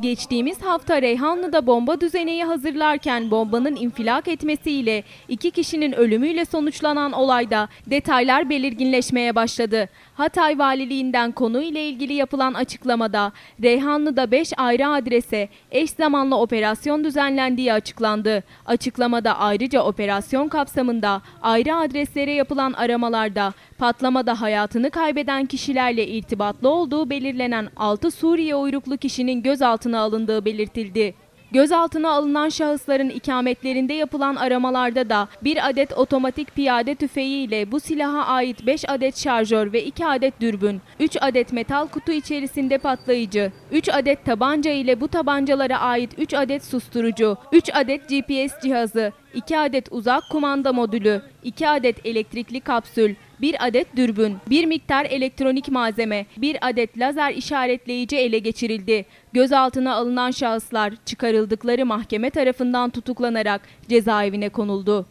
Geçtiğimiz hafta Reyhanlı'da bomba düzeneği hazırlarken bombanın infilak etmesiyle iki kişinin ölümüyle sonuçlanan olayda detaylar belirginleşmeye başladı. Hatay Valiliğinden konuyla ilgili yapılan açıklamada Reyhanlı'da 5 ayrı adrese eş zamanlı operasyon düzenlendiği açıklandı. Açıklamada ayrıca operasyon kapsamında ayrı adreslere yapılan aramalarda patlamada hayatını kaybeden kişilerle irtibatlı olduğu belirlenen 6 Suriye uyruklu kişinin gözaltına alındığı belirtildi. Gözaltına alınan şahısların ikametlerinde yapılan aramalarda da bir adet otomatik piyade tüfeği ile bu silaha ait 5 adet şarjör ve 2 adet dürbün, 3 adet metal kutu içerisinde patlayıcı, 3 adet tabanca ile bu tabancalara ait 3 adet susturucu, 3 adet GPS cihazı, 2 adet uzak kumanda modülü, 2 adet elektrikli kapsül, 1 adet dürbün, 1 miktar elektronik malzeme, 1 adet lazer işaretleyici ele geçirildi. Gözaltına alınan şahıslar çıkarıldıkları mahkeme tarafından tutuklanarak cezaevine konuldu.